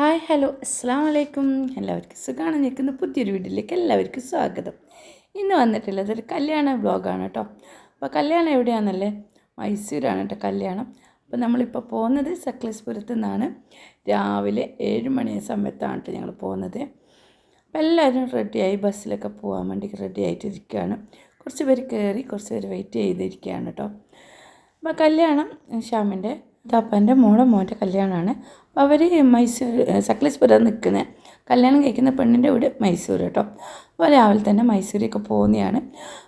Hi hello അസ്സാം വലൈക്കും എല്ലാവർക്കും സുഖമാണ് നിൽക്കുന്ന പുതിയൊരു വീട്ടിലേക്ക് എല്ലാവർക്കും സ്വാഗതം. ഇന്ന് വന്നിട്ടുള്ളത് ഒരു കല്യാണ വ്ലോഗാണ് കേട്ടോ. അപ്പോൾ കല്യാണം എവിടെയാണെന്നല്ലേ? മൈസൂരാണ് കേട്ടോ കല്യാണം. അപ്പോൾ നമ്മളിപ്പോൾ പോകുന്നത് സക്ലേസ്പുരത്തു നിന്നാണ്. രാവിലെ ഏഴ് മണി സമയത്താണ് കേട്ടോ ഞങ്ങൾ പോകുന്നത്. അപ്പോൾ എല്ലാവരും റെഡിയായി ബസ്സിലൊക്കെ പോകാൻ വേണ്ടി റെഡി ആയിട്ടിരിക്കുകയാണ് കുറച്ച് പേര് കയറി കുറച്ച് പേര് വെയിറ്റ് ചെയ്തിരിക്കുകയാണ് കേട്ടോ. അപ്പോൾ കല്യാണം ശ്യാമിന്റെ താപ്പന്റെ മോളെ മോന്റെ കല്യാണമാണ്. അവർ മൈസൂർ സക്ലേശ്പുരം നിൽക്കുന്ന. കല്യാണം കഴിക്കുന്ന പെണ്ണിന്റെ വീട് മൈസൂർ കേട്ടോ. അപ്പോൾ രാവിലെ തന്നെ മൈസൂരിയൊക്കെ പോകുന്നതാണ്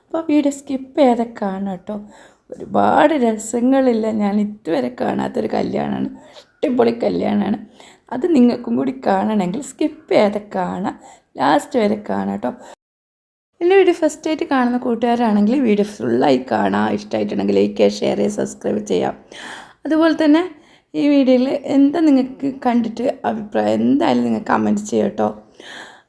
അപ്പോൾ വീഡിയോ സ്കിപ്പ് കാണാം കേട്ടോ. ഒരുപാട് രസങ്ങളില്ല ഞാൻ ഇതുവരെ കാണാത്തൊരു കല്യാണമാണ്. അടിപൊളി കല്യാണമാണ്. അത് നിങ്ങൾക്കും കൂടി കാണണമെങ്കിൽ സ്കിപ്പ് ചെയ്തൊക്കെ കാണാം. ലാസ്റ്റ് വരെ കാണാം കേട്ടോ. എന്റെ വീഡിയോ ഫസ്റ്റ് ആയിട്ട് കാണുന്ന കൂട്ടുകാരാണെങ്കിൽ വീഡിയോ ഫുള്ളായി കാണാം. ഇഷ്ടമായിട്ടുണ്ടെങ്കിൽ ലൈക്ക് ഷെയർ ചെയ്യുക സബ്സ്ക്രൈബ് ചെയ്യാം. അതുപോലെ തന്നെ ഈ വീഡിയോയിൽ എന്താ നിങ്ങൾക്ക് കണ്ടിട്ട് അഭിപ്രായം? എന്തായാലും നിങ്ങൾ കമന്റ് ചെയ്യാം കേട്ടോ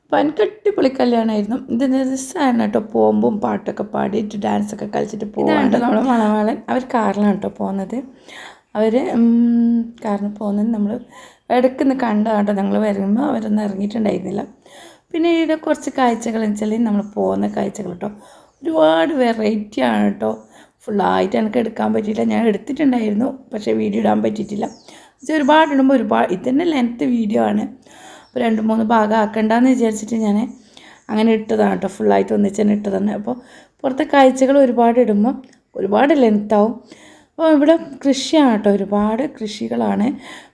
അപ്പോൾ എനിക്ക് അടിപൊളി കല്യാണമായിരുന്നു ഇത് രസമാണ് കേട്ടോ. പോകുമ്പം പാട്ടൊക്കെ പാടിയിട്ട് ഡാൻസൊക്കെ കളിച്ചിട്ട് പോകാണ്ട് നമ്മുടെ മണവാളൻ. അവർ കാറിലാണ് കേട്ടോ പോകുന്നത്. അവർ കാറിന് പോകുന്നത് നമ്മൾ ഇടയ്ക്ക് നിന്ന് കണ്ട കേട്ടോ. ഞങ്ങൾ വരുമ്പോൾ അവരൊന്നും ഇറങ്ങിയിട്ടുണ്ടായിരുന്നില്ല. പിന്നെ ഇവിടെ കുറച്ച് കാഴ്ചകൾ വെച്ചാൽ നമ്മൾ പോകുന്ന കാഴ്ചകൾ കേട്ടോ. ഒരുപാട് വെറൈറ്റി ആണ് കേട്ടോ. ഫുള്ളായിട്ട് എനിക്ക് എടുക്കാൻ പറ്റിയില്ല. ഞാൻ എടുത്തിട്ടുണ്ടായിരുന്നു പക്ഷേ വീഡിയോ ഇടാൻ പറ്റിയിട്ടില്ല. പക്ഷേ ഒരുപാട് ഇടുമ്പോൾ ഒരുപാട് ഇതന്നെ ലെങ്ത്ത് വീഡിയോ ആണ്. അപ്പോൾ രണ്ട് മൂന്ന് ഭാഗം ആക്കണ്ടെന്ന് വിചാരിച്ചിട്ട് ഞാൻ അങ്ങനെ ഇട്ടതാണ് കേട്ടോ ഫുള്ളായിട്ട് ഒന്നിച്ച് തന്നെ ഇട്ടതാണ്. അപ്പോൾ പുറത്തെ കാഴ്ചകൾ ഒരുപാട് ഇടുമ്പോൾ ഒരുപാട് ലെങ്ത്താവും അപ്പോൾ ഇവിടെ കൃഷിയാണ് കേട്ടോ ഒരുപാട് കൃഷികളാണ്.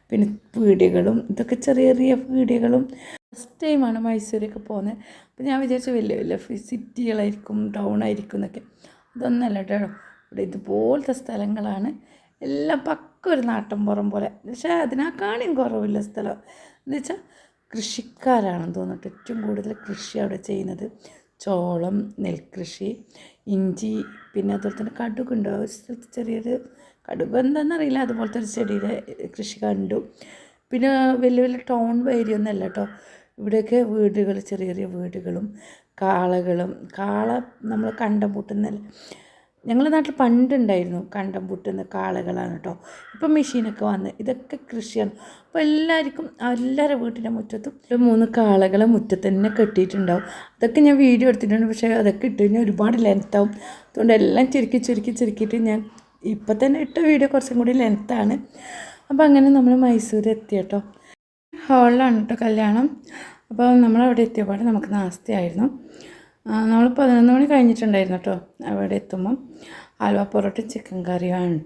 പിന്നെ പീടികകളും ഇതൊക്കെ ചെറിയ ചെറിയ പീടികകളും. ഫസ്റ്റ് ടൈമാണ് മൈസൂരൊക്കെ പോകുന്നത് അപ്പോൾ ഞാൻ വിചാരിച്ചു വലിയ വലിയ സിറ്റികളായിരിക്കും ടൗൺ ആയിരിക്കും എന്നൊക്കെ. അതൊന്നല്ല കേട്ടോ ഇവിടെ ഇതുപോലത്തെ സ്ഥലങ്ങളാണ്. എല്ലാം പക്ക ഒരു നാട്ടിൻപുറം പോലെ. പക്ഷേ അതിനേക്കാളും കുറവില്ല സ്ഥലം. എന്ന് വെച്ചാൽ കൃഷിക്കാരാണെന്ന് തോന്നിട്ട് ഏറ്റവും കൂടുതൽ കൃഷി അവിടെ ചെയ്യുന്നത് ചോളം നെൽകൃഷി ഇഞ്ചി പിന്നെ അതുപോലെ തന്നെ കടുകുണ്ട് ഒരു സ്ഥലത്ത് ചെറിയൊരു കടുക് എന്താണെന്നറിയില്ല അതുപോലത്തെ ഒരു ചെടിയുടെ കൃഷി കണ്ടു. പിന്നെ വലിയ വലിയ ടൗൺ ഏരിയ അല്ല കേട്ടോ. ഇവിടെയൊക്കെ വീടുകൾ ചെറിയ ചെറിയ വീടുകളും കാളകളും. കാള നമ്മൾ കണ്ടം പൂട്ടുന്നല്ല ഞങ്ങളുടെ നാട്ടിൽ പണ്ടുണ്ടായിരുന്നു കണ്ടം പൂട്ടുന്ന കാളകളാണ് കേട്ടോ. ഇപ്പം മെഷീനൊക്കെ വന്ന് ഇതൊക്കെ കൃഷിയാണ്. അപ്പോൾ എല്ലാവർക്കും എല്ലാവരുടെ വീട്ടിന്റെ മുറ്റത്തും ഒരു മൂന്ന് കാളകളെ മുറ്റത്ത് തന്നെ കെട്ടിയിട്ടുണ്ടാവും. അതൊക്കെ ഞാൻ വീഡിയോ എടുത്തിട്ടുണ്ട്. പക്ഷേ അതൊക്കെ ഇട്ട് കഴിഞ്ഞാൽ ഒരുപാട് ലെങ്ത്താവും അതുകൊണ്ട് എല്ലാം ചുരുക്കി ചുരുക്കി ചുരുക്കിയിട്ട് ഞാൻ ഇപ്പം തന്നെ ഇട്ട വീഡിയോ കുറച്ചും കൂടി ലെങ്ത്താണ് അപ്പോൾ അങ്ങനെ നമ്മൾ മൈസൂർ എത്തി കേട്ടോ. ഹാളിലാണ് കേട്ടോ കല്യാണം. അപ്പോൾ നമ്മളവിടെ എത്തിയപാട് നമുക്ക് നാസ്തിയായിരുന്നു. നമ്മൾ പതിനൊന്ന് മണി കഴിഞ്ഞിട്ടുണ്ടായിരുന്നു കേട്ടോ. അവിടെ എത്തുമ്പം ആലുവ പൊറോട്ട ചിക്കൻ കറിയാണ്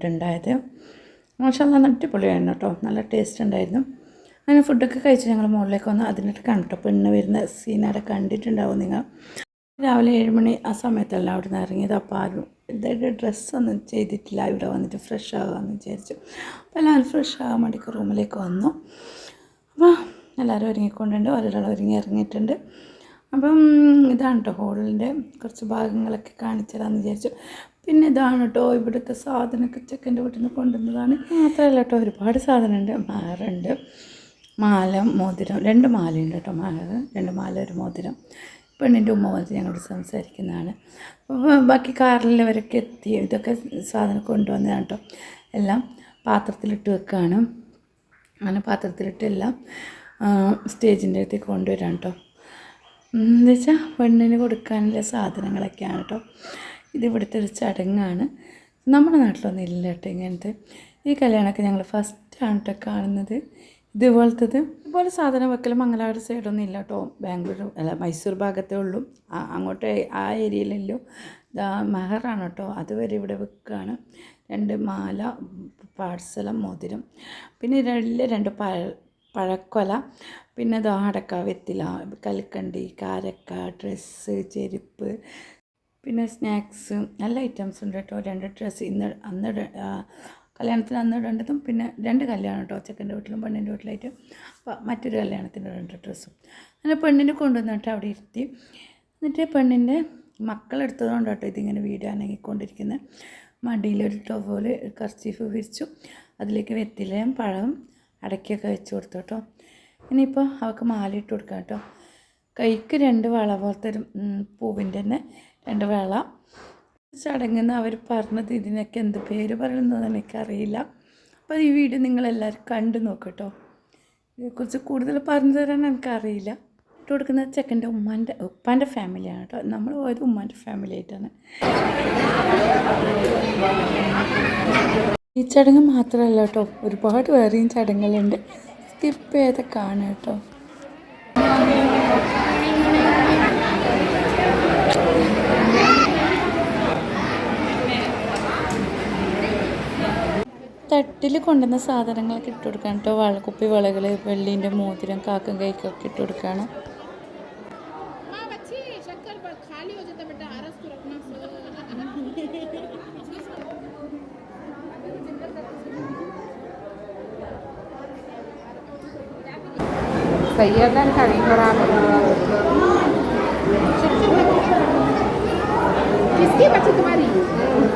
മാഷാ മോശം അടിപൊളിയായിരുന്നു കേട്ടോ. നല്ല ടേസ്റ്റ് ഉണ്ടായിരുന്നു. അങ്ങനെ ഫുഡൊക്കെ കഴിച്ച് ഞങ്ങൾ മുകളിലേക്ക് വന്ന് അതിനിട്ട് കണ്ടപ്പോൾ ഇന്ന് വരുന്ന സീനാരെ കണ്ടിട്ടുണ്ടാവും നിങ്ങൾ. രാവിലെ ഏഴ് മണി ആ സമയത്തല്ല അവിടെ നിന്ന് ഇറങ്ങിയത്. അപ്പോൾ ആരും ഇതായിട്ട് ഡ്രസ്സൊന്നും ചെയ്തിട്ടില്ല. ഇവിടെ വന്നിട്ട് ഫ്രഷ് ആകാമെന്ന് വിചാരിച്ചു. അപ്പോൾ എല്ലാവരും ഫ്രഷ് ആകാൻ വേണ്ടിയിട്ട് റൂമിലേക്ക് വന്നു. അപ്പോൾ എല്ലാവരും ഒരുങ്ങിക്കൊണ്ടുണ്ട്. ഒരാൾ ഒരുങ്ങി ഇറങ്ങിയിട്ടുണ്ട്. അപ്പം ഇതാണ് കേട്ടോ ഹോളിന്റെ കുറച്ച് ഭാഗങ്ങളൊക്കെ കാണിച്ചു തരാമെന്ന് വിചാരിച്ചു. പിന്നെ ഇതാണ് കേട്ടോ ഇവിടുത്തെ സാധനമൊക്കെ ചെക്കന്റെ വീട്ടിൽ നിന്ന് കൊണ്ടുവന്നതാണ്. മാത്രമല്ല കേട്ടോ ഒരുപാട് സാധനമുണ്ട്. മാറുണ്ട് മാല മോതിരം. രണ്ട് മാലയുണ്ട് കേട്ടോ മാല. രണ്ട് മാല ഒരു മോതിരം. പെണ്ണിന്റെ ഉമ്മ വന്നിട്ട് ഞങ്ങളോട് സംസാരിക്കുന്നതാണ്. ബാക്കി കാറിലവരൊക്കെ എത്തി ഇതൊക്കെ സാധനം കൊണ്ടുവന്നതാണ് കേട്ടോ എല്ലാം പാത്രത്തിലിട്ട് വെക്കുകയാണ് അങ്ങനെ പാത്രത്തിലിട്ട് എല്ലാം സ്റ്റേജിന്റെ അടുത്തേക്ക് കൊണ്ടുവരാം കേട്ടോ എന്ന് വെച്ചാൽ പെണ്ണിന് കൊടുക്കാനുള്ള സാധനങ്ങളൊക്കെയാണ് കേട്ടോ. ഇതിവിടുത്തെ ഒരു ചടങ്ങാണ്. നമ്മുടെ നാട്ടിലൊന്നും ഇല്ല കേട്ടോ ഇങ്ങനത്തെ. ഈ കല്യാണമൊക്കെ ഞങ്ങൾ ഫസ്റ്റാണ് കേട്ടോ കാണുന്നത്. ഇതുപോലത്തത് ഇതുപോലെ സാധനം വെക്കലും മംഗലാപുരം സൈഡൊന്നും ഇല്ല കേട്ടോ. ബാംഗ്ലൂർ അല്ല മൈസൂർ ഭാഗത്തേ ഉള്ളൂ. അങ്ങോട്ട് ആ ഏരിയയിലല്ലോ. മെഹറാണ് കേട്ടോ. അതുവരെ ഇവിടെ വെക്കുകയാണ്. രണ്ട് മാല പാഴ്സലം മോതിരം. പിന്നെ രണ്ട് രണ്ട് പഴ പഴക്കൊല. പിന്നെ ഇത് അടക്ക വെത്തില കൽക്കണ്ടി കാരക്ക ഡ്രസ്സ് ചെരുപ്പ് പിന്നെ സ്നാക്സ് നല്ല ഐറ്റംസ് ഉണ്ട് കേട്ടോ. രണ്ട് ഡ്രസ്സ് ഇന്ന് അന്ന് കല്യാണത്തിന് അന്ന് ഇടേണ്ടതും പിന്നെ രണ്ട് കല്യാണം കേട്ടോ. ചെക്കന്റെ വീട്ടിലും പെണ്ണിന്റെ വീട്ടിലായിട്ട്. മറ്റൊരു കല്യാണത്തിന്റെ രണ്ട് ഡ്രസ്സും. അങ്ങനെ പെണ്ണിനെ കൊണ്ടുവന്നിട്ട് അവിടെ ഇരുത്തി. എന്നിട്ട് പെണ്ണിന്റെ മക്കളെടുത്തതുകൊണ്ട് കേട്ടോ ഇതിങ്ങനെ വീട് അനങ്ങിക്കൊണ്ടിരിക്കുന്നത്. മടിയിലൊരു ടോവോൽ കർച്ചീഫ് വിരിച്ചു. അതിലേക്ക് വെത്തിലയും പഴം അടയ്ക്കൊക്കെ വെച്ച് കൊടുത്തു കേട്ടോ. ഇനിയിപ്പോൾ അവൾക്ക് മാലയിട്ട് കൊടുക്കാം കേട്ടോ. കൈക്ക് രണ്ട് വള പോലത്തെ ഒരു പൂവിന്റെ തന്നെ രണ്ട് വള. ചടങ്ങുന്ന അവർ പറഞ്ഞത് ഇതിനൊക്കെ എന്ത് പേര് പറയുന്നതെന്ന് എനിക്കറിയില്ല. അപ്പോൾ ഈ വീഡിയോ നിങ്ങളെല്ലാവരും കണ്ടു നോക്കട്ടോ ഇതിനെക്കുറിച്ച് കൂടുതൽ പറഞ്ഞു തരാൻ എനിക്കറിയില്ല. ഇട്ട് കൊടുക്കുന്ന ചെക്കന്റെ ഉമ്മാന്റെ ഉപ്പാന്റെ ഫാമിലിയാണ് കേട്ടോ. നമ്മൾ പോയത് ഉമ്മാന്റെ ഫാമിലി ആയിട്ടാണ് ഈ ചടങ്ങ് മാത്രമല്ല കേട്ടോ. ഒരുപാട് വേറെയും ചടങ്ങുകളുണ്ട്. സ്കിപ്പ് ചെയ്ത് കാണാം കേട്ടോ. തട്ടിൽ കൊണ്ടുവന്ന സാധനങ്ങളൊക്കെ ഇട്ട് കൊടുക്കാൻ കേട്ടോ. വളക്കുപ്പി വളകൾ വെള്ളീന്റെ മോതിരം കാക്കും കൈക്കൊക്കെ ഇട്ട് കൊടുക്കണം കയ്യേറാൻ കഴിയുന്നവരാണെന്നുള്ളവർക്ക്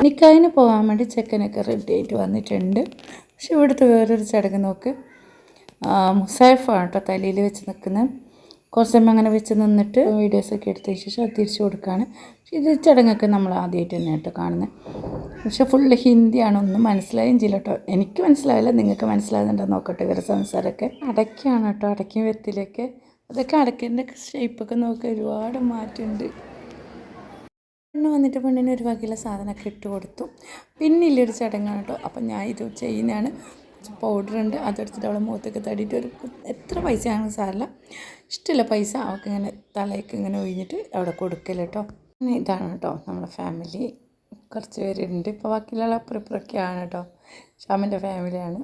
നിക്കായിന് പോകാൻ വേണ്ടി ചെക്കനൊക്കെ റെഡി ആയിട്ട് വന്നിട്ടുണ്ട്. പക്ഷെ ഇവിടുത്തെ വേറൊരു ചടങ്ങ് നോക്ക്. മുസായിഫാണ് കേട്ടോ തലയിൽ വെച്ച് നിൽക്കുന്നത്. കുറച്ച് സമയം അങ്ങനെ വെച്ച് നിന്നിട്ട് വീഡിയോസൊക്കെ എടുത്തതിന് ശേഷം അത് തിരിച്ചു കൊടുക്കുകയാണ് ഇത് ചടങ്ങൊക്കെ നമ്മൾ ആദ്യമായിട്ട് തന്നെ കേട്ടോ കാണുന്നത്. പക്ഷെ ഫുള്ള് ഹിന്ദിയാണ് ഒന്നും മനസ്സിലായും ചെയ്യില്ല കേട്ടോ. എനിക്ക് മനസ്സിലാവില്ല. നിങ്ങൾക്ക് മനസ്സിലാകുന്നുണ്ടോ നോക്കട്ടെ. ഇവരുടെ സംസാരമൊക്കെ അടയ്ക്കാണ് കേട്ടോ. അടയ്ക്കും വെത്തിലൊക്കെ അതൊക്കെ അടയ്ക്കേന്റെ ഷേപ്പൊക്കെ നോക്കി. ഒരുപാട് മാറ്റമുണ്ട്. പെണ്ണ് വന്നിട്ട് പെണ്ണിന് ഒരു വകയിലെ സാധനമൊക്കെ ഇട്ട് കൊടുത്തു. പിന്നെ പിന്നില്ലൊരു ചടങ്ങാണ് കേട്ടോ. അപ്പം ഞാൻ ഇത് ചെയ്യുന്നതാണ്. പൗഡർ ഉണ്ട് അതെടുത്തിട്ട് അവളെ മുഖത്തൊക്കെ തടിയിട്ട് ഒരു എത്ര പൈസ സാറില്ല. ഇഷ്ടമില്ല പൈസ അവൾക്ക് ഇങ്ങനെ തലയ്ക്ക് ഇങ്ങനെ ഒഴിഞ്ഞിട്ട് അവിടെ കൊടുക്കൽ കേട്ടോ ഇതാണ് കേട്ടോ നമ്മുടെ ഫാമിലി കുറച്ച് പേരുണ്ട്. ഇപ്പോൾ ബാക്കിയുള്ള അപ്പുറപ്പുറമൊക്കെയാണ് കേട്ടോ ഷാമിന്റെ ഫാമിലിയാണ്.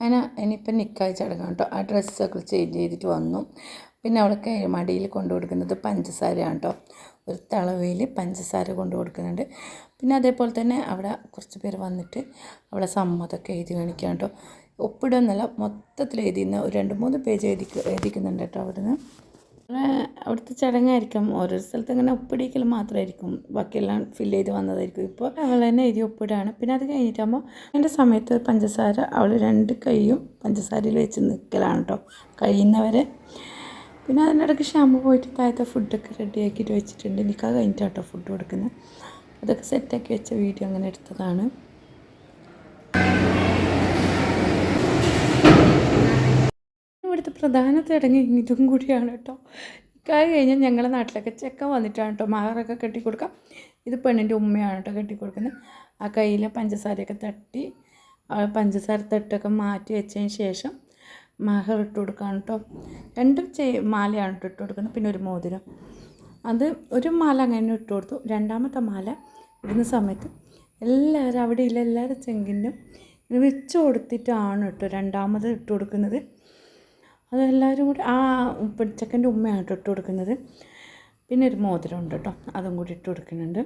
അങ്ങനെ ഇനിയിപ്പം നിക്കായ് ചടങ്ങാണ് കേട്ടോ ആ ഡ്രസ്സൊക്കെ ചേഞ്ച് ചെയ്തിട്ട് വന്നു. പിന്നെ അവൾക്ക് മടിയിൽ കൊണ്ടു കൊടുക്കുന്നത് പഞ്ചസാരയാണ് കേട്ടോ ഒരു തളവയിൽ പഞ്ചസാര കൊണ്ടു കൊടുക്കുന്നുണ്ട്. പിന്നെ അതേപോലെ തന്നെ അവിടെ കുറച്ച് പേര് വന്നിട്ട് അവിടെ സമ്മതമൊക്കെ എഴുതി കാണിക്കാം കേട്ടോ. ഒപ്പിടുന്നല്ല മൊത്തത്തിൽ എഴുതിയിരുന്ന ഒരു രണ്ട് മൂന്ന് പേജ് എഴുതി എഴുതിക്കുന്നുണ്ട് കേട്ടോ അവിടുന്ന്. അവിടെ അവിടുത്തെ ചടങ്ങായിരിക്കും. ഓരോ സ്ഥലത്ത് ഇങ്ങനെ ഒപ്പിടിക്കൽ മാത്രമായിരിക്കും. ബാക്കിയെല്ലാം ഫില്ല് ചെയ്ത് വന്നതായിരിക്കും. ഇപ്പോൾ അവൾ തന്നെ എഴുതി ഒപ്പിടുകയാണ് പിന്നെ അത് കഴിഞ്ഞിട്ടാകുമ്പോൾ അതിന്റെ സമയത്ത് പഞ്ചസാര അവൾ രണ്ട് കൈയും പഞ്ചസാരയിൽ വെച്ച് നിൽക്കലാണ് കേട്ടോ. കഴിയുന്നവരെ. പിന്നെ അതിന്റെ ഇടയ്ക്ക് ഷാമ്പു പോയിട്ട് താഴത്തെ ഫുഡൊക്കെ റെഡി ആക്കിയിട്ട് വെച്ചിട്ടുണ്ട്. എനിക്ക് കഴിഞ്ഞിട്ടാണ് കേട്ടോ ഫുഡ് കൊടുക്കുന്നത്. അതൊക്കെ സെറ്റാക്കി വെച്ച വീഡിയോ അങ്ങനെ എടുത്തതാണ്. ഇവിടുത്തെ പ്രധാന ചടങ്ങ് ഇതും കൂടിയാണ് കേട്ടോ. നിക്കാഹ് കഴിഞ്ഞാൽ ഞങ്ങളുടെ നാട്ടിലൊക്കെ ചെക്കൻ വന്നിട്ടാണ് കേട്ടോ. കെട്ടി കൊടുക്കാം ഇത് പെണ്ണിന്റെ ഉമ്മയാണ് കേട്ടോ കെട്ടിക്കൊടുക്കുന്നത്. ആ കയ്യിൽ പഞ്ചസാരയൊക്കെ തട്ടി പഞ്ചസാര തട്ടൊക്കെ മാറ്റി വെച്ചതിന് ശേഷം മഹർ ഇട്ട് കൊടുക്കുകയാണ് കേട്ടോ. രണ്ടും ചെയ് മാലയാണ് ഇട്ട് കൊടുക്കുന്നത്. പിന്നെ ഒരു മോതിരം. അത് ഒരു മാല അങ്ങനെ ഇട്ട് കൊടുത്തു. രണ്ടാമത്തെ മാല ഇടുന്ന സമയത്ത് എല്ലാവരും അവിടെ ഇല്ല എല്ലാവരും ചെങ്കിന്റെ വെച്ച് കൊടുത്തിട്ടാണ് കേട്ടോ രണ്ടാമത് ഇട്ട് കൊടുക്കുന്നത്. അത് എല്ലാവരും കൂടി ആ പെടിച്ചക്കന്റെ ഉമ്മയാണ് കേട്ടോ ഇട്ട് കൊടുക്കുന്നത്. പിന്നെ ഒരു മോതിരം ഉണ്ട് കേട്ടോ അതും കൂടി ഇട്ട് കൊടുക്കുന്നുണ്ട്.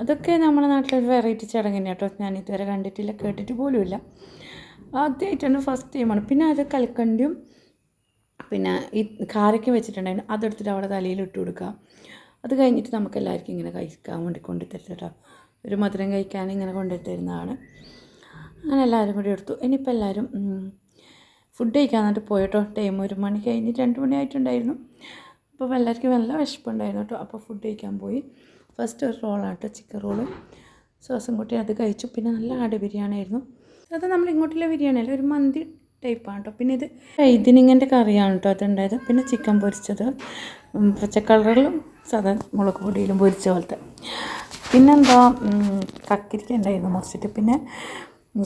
അതൊക്കെ നമ്മുടെ നാട്ടിലൊരു വെറൈറ്റി ചടങ്ങിനെ കേട്ടോ. ഞാൻ ഇതുവരെ കണ്ടിട്ടില്ല കേട്ടിട്ട് പോലുമില്ല. ആദ്യമായിട്ടാണ് ഫസ്റ്റ് ടൈമാണ് പിന്നെ അത് കൽക്കണ്ടിയും പിന്നെ ഈ കാരക്ക വെച്ചിട്ടുണ്ടായിരുന്നു. അതെടുത്തിട്ട് അവിടെ തലയിൽ ഇട്ട് കൊടുക്കുക. അത് കഴിഞ്ഞിട്ട് നമുക്ക് എല്ലാവർക്കും ഇങ്ങനെ കഴിക്കാൻ വേണ്ടി കൊണ്ടുതരും കേട്ടോ. ഒരു മധുരം കഴിക്കാൻ ഇങ്ങനെ കൊണ്ടുത്തരുന്നതാണ് അങ്ങനെ എല്ലാവരും കൂടി എടുത്തു. ഇനിയിപ്പോൾ എല്ലാവരും ഫുഡ് കഴിക്കാൻ എന്നിട്ട് പോയിട്ടോ. ടൈം ഒരു മണി കഴിഞ്ഞ് രണ്ട് മണി ആയിട്ടുണ്ടായിരുന്നു. അപ്പോൾ എല്ലാവർക്കും നല്ല വിശപ്പുണ്ടായിരുന്നു കേട്ടോ. അപ്പോൾ ഫുഡ് കഴിക്കാൻ പോയി. ഫസ്റ്റ് ഒരു റോളാണ് കേട്ടോ ചിക്കൻ റോൾ സോസും കൂട്ടി അത് കഴിച്ചു. പിന്നെ നല്ല ആട് ബിരിയാണി ആയിരുന്നു അത് നമ്മൾ ഇങ്ങോട്ടുള്ള ബിരിയാണി അല്ല ഒരു മന്തി ടൈപ്പാണ് കേട്ടോ പിന്നെ ഇത് ഇതിനിങ്ങന്റെ കറിയാണ് കേട്ടോ അതുണ്ടായത്. പിന്നെ ചിക്കൻ പൊരിച്ചത്. പച്ചക്കളറിലും പച്ച കളറിലും സാധാ മുളക് പൊടിയിലും പൊരിച്ച പോലത്തെ. പിന്നെന്താ കക്കിരിക്ക ഉണ്ടായിരുന്നു മുറിച്ചിട്ട്. പിന്നെ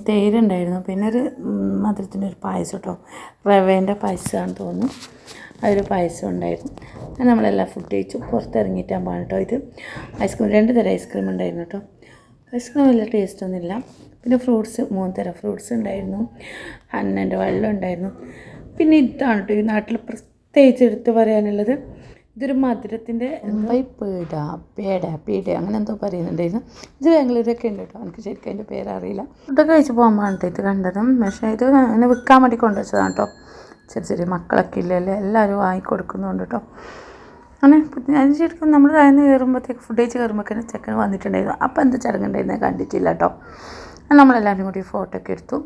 തേരുണ്ടായിരുന്നു പിന്നെ ഒരു മധുരത്തിന്റെ ഒരു പായസം കേട്ടോ റവേന്റെ പായസമാണെന്ന് തോന്നുന്നു. അതൊരു പായസം ഉണ്ടായിരുന്നു. നമ്മളെല്ലാം ഫുഡ് കഴിച്ചു. പുറത്തിറങ്ങിയിട്ടാകുമ്പോൾ കേട്ടോ ഇത്. ഐസ്ക്രീം രണ്ട് തരം ഐസ്ക്രീം ഉണ്ടായിരുന്നു കേട്ടോ ഐസ്ക്രീം വലിയ ടേസ്റ്റൊന്നുമില്ല പിന്നെ ഫ്രൂട്ട്സ് മൂന്ന് തരം ഫ്രൂട്ട്സ് ഉണ്ടായിരുന്നു. അന്നന്റെ വെള്ളം ഉണ്ടായിരുന്നു. പിന്നെ ഇതാണ് കേട്ടോ ഈ നാട്ടിൽ പ്രത്യേകിച്ച് എടുത്ത് പറയാനുള്ളത്. ഇതൊരു മധുരത്തിന്റെ പേട പേട പീട അങ്ങനെ എന്തോ പറയുന്നുണ്ടായിരുന്നു. ഇത് ബാംഗ്ലൂരൊക്കെ ഉണ്ട് കേട്ടോ എനിക്ക് ശരിക്കും അതിന്റെ പേരറിയില്ല. ഫുഡൊക്കെ കഴിച്ച് പോകുമ്പോഴാണ് കേട്ടോ ഇത് കണ്ടതും. പക്ഷേ ഇത് അങ്ങനെ വിൽക്കാൻ വേണ്ടി കൊണ്ടുവച്ചതാണ് കേട്ടോ ചെറിയ ചെറിയ മക്കളൊക്കെ ഇല്ലല്ലേ? എല്ലാവരും വാങ്ങിക്കൊടുക്കുന്നുണ്ട് കേട്ടോ അങ്ങനെ അതിന് ശരിക്കും നമ്മൾ താഴ്ന്ന് കയറുമ്പോഴത്തേക്ക് ഫുഡ് കഴിച്ച് കയറുമ്പോഴത്തേക്ക് ചെക്കൻ വന്നിട്ടുണ്ടായിരുന്നു. അപ്പോൾ എന്ത് ചടങ്ങുണ്ടായിരുന്നേ കണ്ടിട്ടില്ല കേട്ടോ നമ്മളെല്ലാവരും കൂടി ഫോട്ടോ ഒക്കെ എടുത്തു.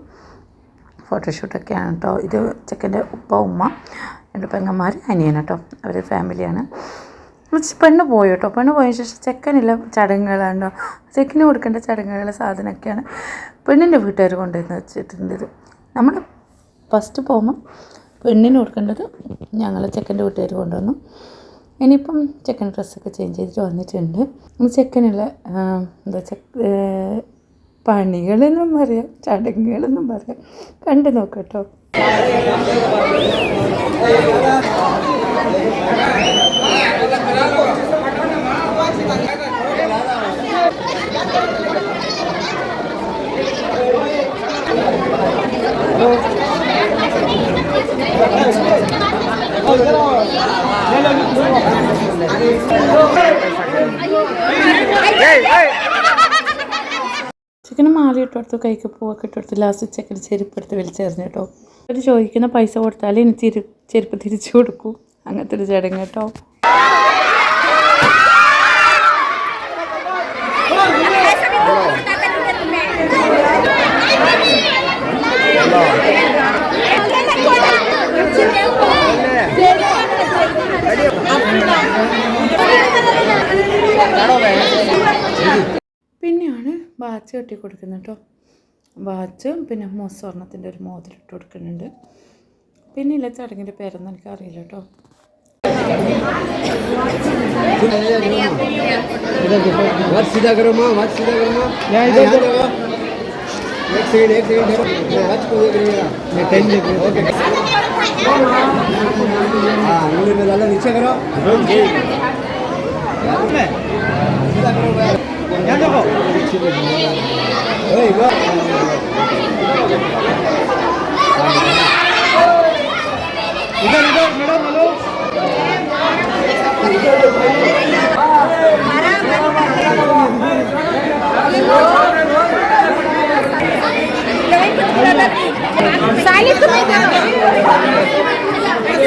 ഫോട്ടോഷൂട്ടൊക്കെയാണ് കേട്ടോ ഇത് ചെക്കന്റെ ഉപ്പ ഉമ്മ രണ്ട് പെങ്ങന്മാർ അനിയൻ കേട്ടോ അവർ ഫാമിലിയാണ്. പെണ്ണ് പോയി കേട്ടോ പെണ്ണ് പോയ ശേഷം ചെക്കനില്ല ചടങ്ങുകളാണോ ചെക്കന് കൊടുക്കേണ്ട ചടങ്ങുകളുടെ സാധനമൊക്കെയാണ് പെണ്ണിന്റെ വീട്ടുകാർ കൊണ്ടുവന്ന് വെച്ചിട്ടുണ്ടത്. നമ്മൾ ഫസ്റ്റ് പോകുമ്പോൾ പെണ്ണിന് കൊടുക്കേണ്ടത് ഞങ്ങൾ ചെക്കന്റെ വീട്ടുകാർ കൊണ്ടുവന്നു. ഇനിയിപ്പം ചെക്കൻ ഡ്രസ്സൊക്കെ ചേഞ്ച് ചെയ്തിട്ട് വന്നിട്ടുണ്ട്. ചെക്കനുള്ള എന്താ ചെക്ക് പണികളെന്നും പറയാം ചടങ്ങുകളെന്നും പറയാം. കണ്ടു നോക്കട്ടോ. മാല ഇട്ട് കൈക്ക് പൂവൊക്കെ ഇട്ട് ലാസ്റ്റ് ചെക്കന് ചെരുപ്പ് എടുത്ത് വലിച്ചെറിഞ്ഞു കേട്ടോ. അവർ ചോദിക്കുന്ന പൈസ കൊടുത്താൽ ഇനി തിരി ചെരുപ്പ് തിരിച്ചു കൊടുക്കൂ. അങ്ങനത്തെ ഒരു ചടങ്ങ് കേട്ടോ. പിന്നെയാണ് വാച്ച് കെട്ടി കൊടുക്കുന്നത് കേട്ടോ വാച്ച് പിന്നെ മോ സ്വർണത്തിൻ്റെ ഒരു മോതിരം ഇട്ട് കൊടുക്കുന്നുണ്ട് പിന്നെ ഇല്ല ചടങ്ങിൻ്റെ പേരൊന്നും എനിക്ക് അറിയില്ല കേട്ടോ मत सीधा करो माँ मत सीधा करो माँ यहाँ इधर देखो एक सेकंड एक सेकंड देखो मैं मत को देख रही हूँ मैं टेन देख रही हूँ ओके हाँ उंगली में डालो नीचे करो सीधा करो भाई यहाँ देखो ओए गो इधर इधर मैडम हेलो साली तुम्ही करो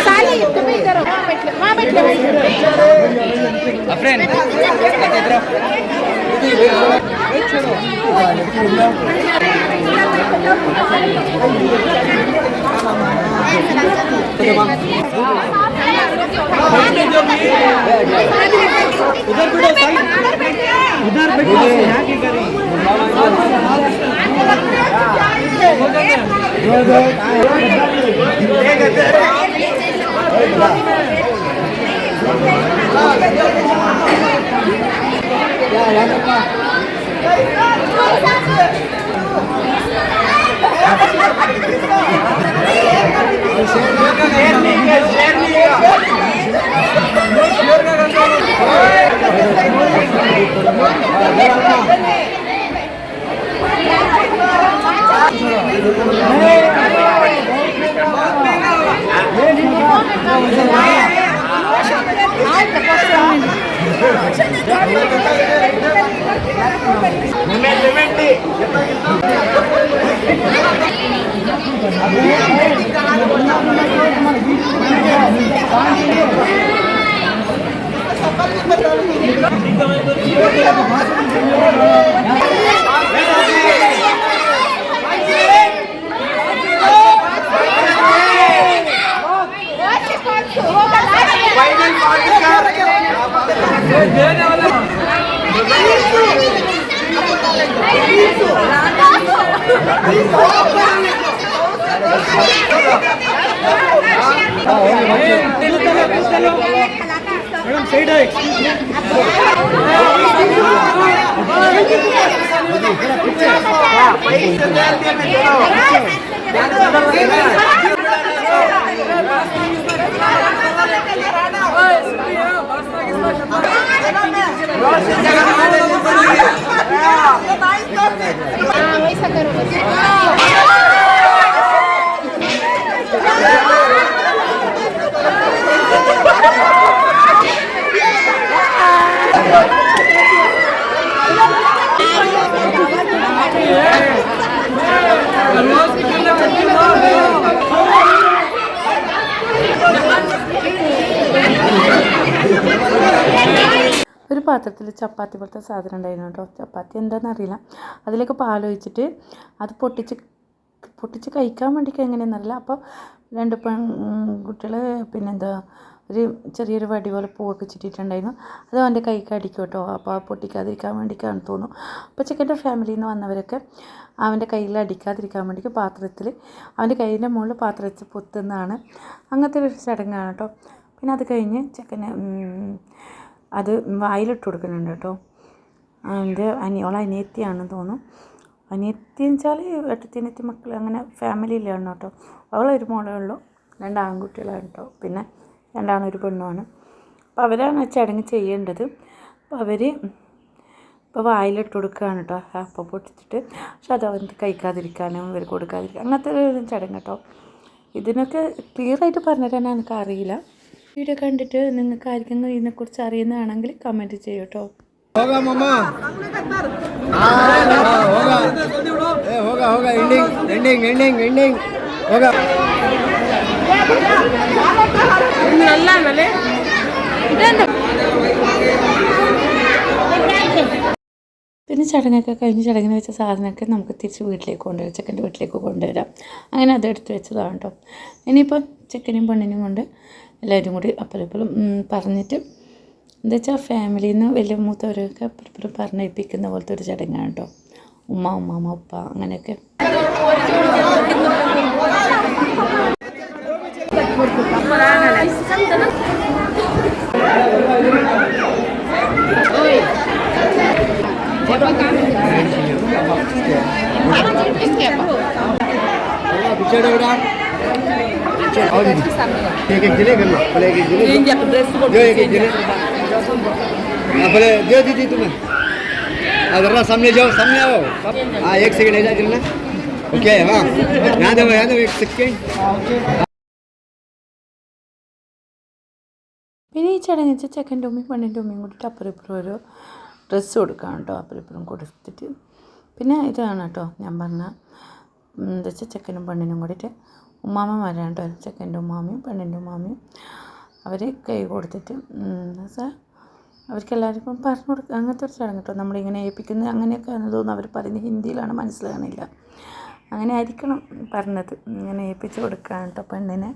साली तुम्ही करो माँ बैठले माँ बैठले फ्रेंड उधर बैठो साइड उधर बैठो यहाँ की करी Thank you. Ya, ya, ya. 你看那个。ഒരു ചപ്പാത്തി പോലത്തെ സാധനം ഉണ്ടായിരുന്നു കേട്ടോ. ചപ്പാത്തി എന്താണെന്ന് അറിയില്ല. അതിലേക്ക് പാലൊഴിച്ചിട്ട് അത് പൊട്ടിച്ച് പൊട്ടിച്ച് കഴിക്കാൻ വേണ്ടിയിട്ട് എങ്ങനെയെന്നറിയില്ല അപ്പോൾ രണ്ട് പെൺ കുട്ടികൾ പിന്നെന്താ ഒരു ചെറിയൊരു വടി പോലെ പൂവൊക്കെ ചുറ്റിയിട്ടുണ്ടായിരുന്നു. അത് അവന്റെ കൈക്ക് അടിക്കും കേട്ടോ. അപ്പോൾ ആ പൊട്ടിക്കാതിരിക്കാൻ വേണ്ടിയിട്ടാണ് തോന്നുന്നു. അപ്പോൾ ചെക്കന്റെ ഫാമിലിയിൽ നിന്ന് വന്നവരൊക്കെ അവന്റെ കയ്യിൽ അടിക്കാതിരിക്കാൻ വേണ്ടിയിട്ട് പാത്രത്തിൽ അവന്റെ കയ്യിന്റെ മുകളിൽ പാത്രം വെച്ച് പൊത്തുന്നതാണ് അങ്ങനത്തെ ഒരു ചടങ്ങാണ് കേട്ടോ. പിന്നെ അത് കഴിഞ്ഞ് ചെക്കന് ഉം, അത് വായിലിട്ട് കൊടുക്കുന്നുണ്ട് കേട്ടോ. അവന്റെ അനിയോളെ അനിയത്തിയാണെന്ന് തോന്നുന്നു. അനിയത്തി എന്ന് വെച്ചാൽ ഏട്ടത്തിയനിയത്തി മക്കൾ അങ്ങനെ ഫാമിലിയിലാണ് കേട്ടോ. അവളൊരു മോളേ ഉള്ളൂ. രണ്ട് ആൺകുട്ടികളാണ് കേട്ടോ. പിന്നെ രണ്ടാണ് ഒരു പെണ്ണുമാണ്. അപ്പോൾ അവരാണ് ചടങ്ങ് ചെയ്യേണ്ടത്. അപ്പോൾ അവർ ഇപ്പോൾ വായിലിട്ട് കൊടുക്കുകയാണ് കേട്ടോ. അപ്പം പൊട്ടിച്ചിട്ട്. പക്ഷെ അത് അവർക്ക് കഴിക്കാതിരിക്കാനും ഇവർ കൊടുക്കാതിരിക്കാൻ അങ്ങനത്തെ ഒരു ചടങ്ങ് കേട്ടോ. ഇതിനൊക്കെ ക്ലിയറായിട്ട് പറഞ്ഞു തരാൻ എനിക്ക് അറിയില്ല വീഡിയോ കണ്ടിട്ട് നിങ്ങൾക്ക് ആർക്കെങ്കിലും ഇതിനെക്കുറിച്ച് അറിയുന്നതാണെങ്കിൽ കമന്റ് ചെയ്യൂട്ടോ. പിന്നെ ചടങ്ങൊക്കെ കഴിഞ്ഞ് ചടങ്ങിന് വെച്ച സാധനമൊക്കെ നമുക്ക് തിരിച്ച് വീട്ടിലേക്ക് കൊണ്ടുവരാം. ചെക്കന്റെ വീട്ടിലേക്ക് കൊണ്ടുവരാം. അങ്ങനെ അതെടുത്ത് വെച്ചതാണ് കേട്ടോ. ഇനിയിപ്പം ചെക്കനും പെണ്ണിനും കൊണ്ട് എല്ലാവരും കൂടി അപ്പലപ്പലും പറഞ്ഞിട്ട് എന്താ വെച്ചാൽ ഫാമിലിയിൽ നിന്ന് വലിയ മൂത്തവരൊക്കെ അപ്പലപ്പലും പറഞ്ഞേൽപ്പിക്കുന്ന പോലത്തെ ഒരു ചടങ്ങാണ് കേട്ടോ. ഉമ്മ ഉമ്മാമ ഉപ്പ അങ്ങനെയൊക്കെ. പിച്ചയുടെ बेटा पीछे आओ दीदी एक एक गिने करना पहले एक एक गिने जो एक एक गिने हाँ पहले दे दीदी तुम्हें हाँ जरा सामने जाओ सामने आओ हाँ एक सेकंड ऐसा गिरना ओके हाँ यहाँ दो यहाँ दो एक सेकंड പിന്നെ ഈ ചടങ്ങ് വെച്ചാൽ ചെക്കൻ്റെ ഉമ്മയും പെണ്ണിൻ്റെ ഉമ്മയും കൂടിയിട്ട് അപ്പുറം ഇപ്പുറം ഒരു ഡ്രസ്സ് കൊടുക്കാം കേട്ടോ അപ്പുറം ഇപ്പുറം കൊടുത്തിട്ട് പിന്നെ ഇതാണ് കേട്ടോ ഞാൻ പറഞ്ഞ ഉം, എന്താ വെച്ചാൽ ചെക്കനും പെണ്ണിനും കൂടിയിട്ട് ഉമ്മാമ്മമാരാണ് കേട്ടോ ചെക്കന്റെ ഉമ്മാമയും പെണ്ണിന്റെ ഉമ്മാമയും അവർ കൈ കൊടുത്തിട്ട് എന്ന് വെച്ചാൽ അവർക്ക് എല്ലാവർക്കും പറഞ്ഞു കൊടുക്കുക അങ്ങനത്തെ ഒരു ചടങ്ങ് കേട്ടോ. നമ്മളിങ്ങനെ ഏൽപ്പിക്കുന്നത് അങ്ങനെയൊക്കെ ആണെന്ന് തോന്നുന്നു. അവർ പറയുന്നത് ഹിന്ദിയിലാണ് മനസ്സിലാകണില്ല. അങ്ങനെ ആയിരിക്കണം പറഞ്ഞത്. ഇങ്ങനെ ഏൽപ്പിച്ച് കൊടുക്കുകയാണ് കേട്ടോ പെണ്ണിനെ.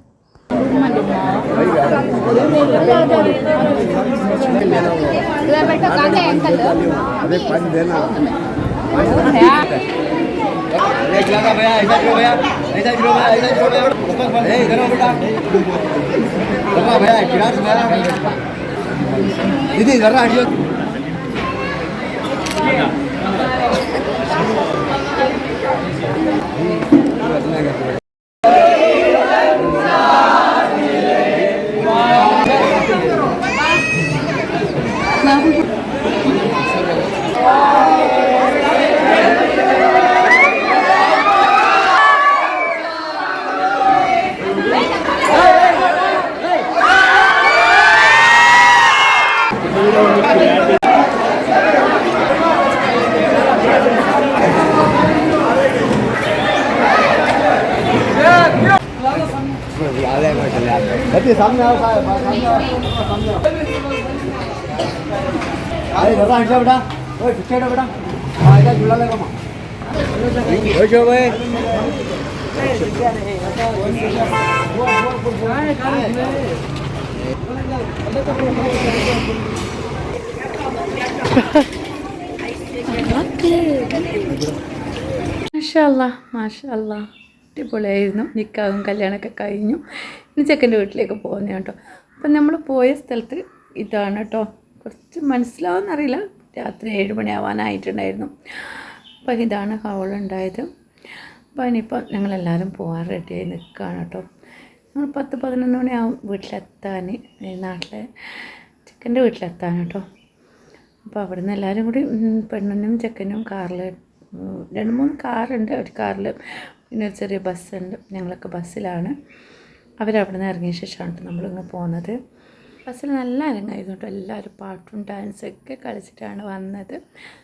അതെ इधर दीदी हटियो बच्चे എവിടാ? ഓ അടിപൊളിയായിരുന്നു. നിൽക്കാവും കല്യാണമൊക്കെ കഴിഞ്ഞു. ഇനി ചെക്കന്റെ വീട്ടിലേക്ക് പോകുന്നത് കേട്ടോ. അപ്പം നമ്മൾ പോയ സ്ഥലത്ത് ഇതാണ് കേട്ടോ. കുറച്ച് മനസ്സിലാവുമെന്നറിയില്ല. രാത്രി ഏഴ് മണിയാവാനായിട്ടുണ്ടായിരുന്നു. അപ്പം ഇതാണ് ഹോളുണ്ടായത് അപ്പോൾ ഇനിയിപ്പോൾ ഞങ്ങളെല്ലാവരും പോകാൻ റെഡിയായി നിൽക്കുകയാണ് കേട്ടോ. ഞങ്ങൾ പത്ത് പതിനൊന്ന് മണിയാവും വീട്ടിലെത്താൻ. നാട്ടിലെ ചെക്കന്റെ വീട്ടിലെത്താൻ കേട്ടോ. അപ്പോൾ അവിടെ നിന്ന് എല്ലാവരും കൂടി പെണ്ണിനും ചെക്കനും കാറിൽ രണ്ട് മൂന്ന് കാറുണ്ട്. ഒരു കാറിൽ പിന്നെ ഒരു ചെറിയ ബസ്സുണ്ട്. ഞങ്ങളൊക്കെ ബസ്സിലാണ്. അവരവിടെ നിന്ന് ഇറങ്ങിയ ശേഷമാണ് ട്ടോ നമ്മളിങ്ങ് പോകുന്നത്. ബസ്സിൽ നല്ല അരങ്ങായിരുന്നു കേട്ടോ. എല്ലാവരും പാട്ടും ഡാൻസൊക്കെ കളിച്ചിട്ടാണ് വന്നത്.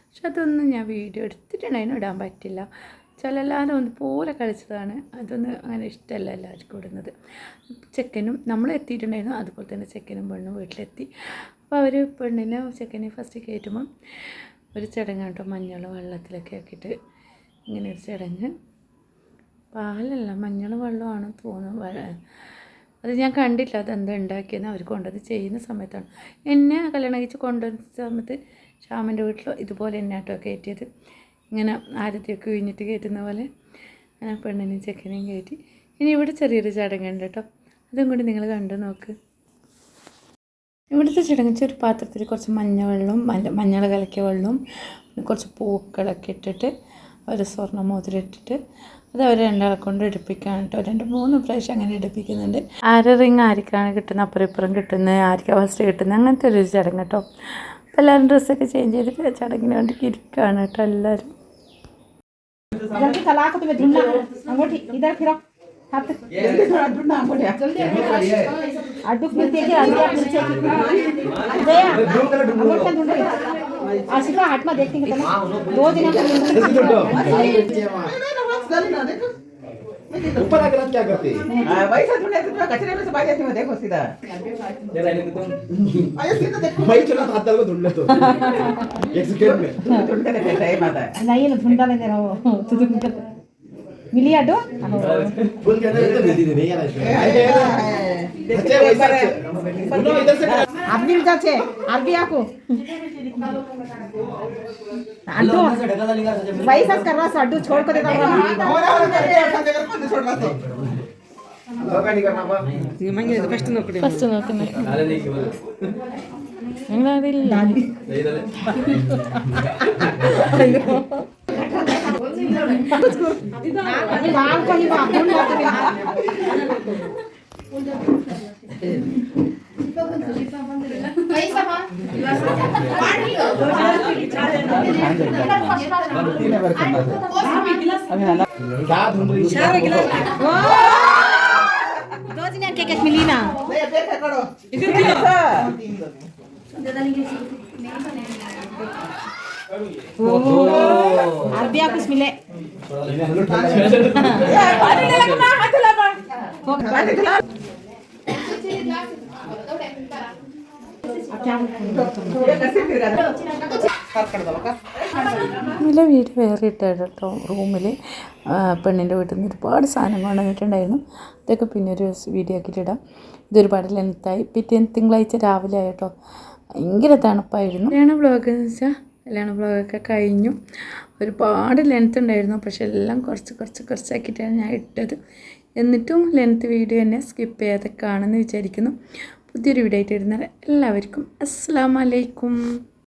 പക്ഷെ അതൊന്നും ഞാൻ വീഡിയോ എടുത്തിട്ടുണ്ടായിരുന്നു ഇടാൻ പറ്റില്ല. ചില എല്ലാവരും ഒന്ന് പോലെ കളിച്ചതാണ്. അതൊന്നും അങ്ങനെ ഇഷ്ടമല്ല എല്ലാവർക്കും ഇടുന്നത്. ചെക്കനും നമ്മൾ എത്തിയിട്ടുണ്ടായിരുന്നു അതുപോലെ തന്നെ ചെക്കനും പെണ്ണും വീട്ടിലെത്തി. അപ്പോൾ അവർ പെണ്ണിനെ ചെക്കനെ ഫസ്റ്റ് കയറ്റുമ്പം ഒരു ചടങ്ങ് കേട്ടോ മഞ്ഞൾ വെള്ളത്തിലൊക്കെ ആക്കിയിട്ട് ഇങ്ങനെ ഒരു ചടങ്ങ്. പാലല്ല മഞ്ഞൾ വെള്ളമാണ് തോന്നുന്നു. അത് ഞാൻ കണ്ടില്ല അതെന്താ ഉണ്ടാക്കിയെന്ന് അവർ കൊണ്ടത് ചെയ്യുന്ന സമയത്താണ്. എന്നെ കല്യാണം കഴിച്ച് കൊണ്ടുവന്ന സമയത്ത് ശ്യാമിന്റെ വീട്ടിൽ ഇതുപോലെ എന്നെ ആട്ടോ കയറ്റിയത്. ഇങ്ങനെ ആരത്തിയൊക്കെ കഴിഞ്ഞിട്ട് കയറ്റുന്ന പോലെ അങ്ങനെ പെണ്ണിനെയും ചെക്കനെയും കയറ്റി. ഇനി ഇവിടെ ചെറിയൊരു ചടങ്ങുണ്ട് കേട്ടോ. അതും കൂടി നിങ്ങൾ കണ്ടു നോക്ക്. ഇവിടുത്തെ ചടങ്ങ് ഒരു പാത്രത്തിൽ കുറച്ച് മഞ്ഞ വെള്ളവും മഞ്ഞ മഞ്ഞൾ കലക്കിയ വെള്ളവും കുറച്ച് പൂക്കളൊക്കെ ഇട്ടിട്ട് ഒരു സ്വർണ മോതിരം ഇട്ടിട്ട് അത് അവർ രണ്ടാളെ കൊണ്ട് എടുപ്പിക്കുകയാണ് കേട്ടോ രണ്ട് മൂന്ന് പ്രാവശ്യം അങ്ങനെ എടുപ്പിക്കുന്നുണ്ട് ആര റിങ് ആർക്കാണ് കിട്ടുന്നത് അപ്പുറം ഇപ്പുറം കിട്ടുന്നത് ആർക്കാ ഫസ്റ്റ് കിട്ടുന്നത് അങ്ങനത്തെ ഒരു ചടങ്ങ് കേട്ടോ അപ്പോൾ എല്ലാവരും ഡ്രസ്സൊക്കെ ചേഞ്ച് ചെയ്തിട്ട് ചടങ്ങിന് വേണ്ടി ഇരിക്കുകയാണ് കേട്ടോ എല്ലാവരും जल्दी चला को तुम्हें ढूंढना अंगूठी इधर फिरो हाथ जल्दी थोड़ा ढूंढना अंगूठी जल्दी अड्डू फिरते कि अंदर पीछे गया अंगूठा ढूंढ रही आशिका हाथ में देखती है दो दिन ऊपर आकर आप क्या करते वैसा ढूंढे तो मैं कचरे में से भाग जाती हूँ देखो सीधा भाई चलो हाथ डाल को ढूंढ ले तो एक सेकंड में ढूंढते रहते टाइम आता है नहीं ये ढूंढा लेते रहो মিলি আডো बोल के अंदर तो भेज दे भैया আপনি যাচ্ছে আরবি আকো আডো वही सब कर रहा है अड्डू छोड़ कर देता हूं फस्ट नोकड़ी फस्ट नोकड़ी ಹೆಂಗಾದಿಲ್ಲ क्या ढूंढ रही दो दिन के केक मिली ना अरबी कुछ मिले ഇന്നലെ വീട് വേറെ ഇട്ടാണ് കേട്ടോ റൂമിൽ പെണ്ണിൻ്റെ വീട്ടിൽ നിന്ന് ഒരുപാട് സാധനം കൊണ്ടുവന്നിട്ടുണ്ടായിരുന്നു ഇതൊക്കെ പിന്നെ ഒരു വീഡിയോ ആക്കിയിട്ടിടാം ഇതൊരുപാട് ലെങ്ത്തായി പിറ്റേന്ന് തിങ്കളാഴ്ച രാവിലെ ആയിട്ടോ ഭയങ്കര തണുപ്പായിരുന്നു കല്യാണ വ്ളോഗ് എന്ന് വെച്ചാൽ കല്യാണ വ്ളോഗൊക്കെ കഴിഞ്ഞു. ഒരുപാട് ലെങ്ത് ഉണ്ടായിരുന്നു. പക്ഷെ എല്ലാം കുറച്ച് കുറച്ച് കുറച്ചാക്കിയിട്ടാണ് ഞാൻ ഇട്ടത്. എന്നിട്ടും ലെങ്ത് വീഡിയോ തന്നെ സ്കിപ്പ് ചെയ്യാതെ കാണുമെന്ന് വിചാരിക്കുന്നു. പുതിയൊരു വീഡിയോ ആയിട്ട് ഇടുന്നത് എല്ലാവർക്കും അസ്സാം വലൈക്കും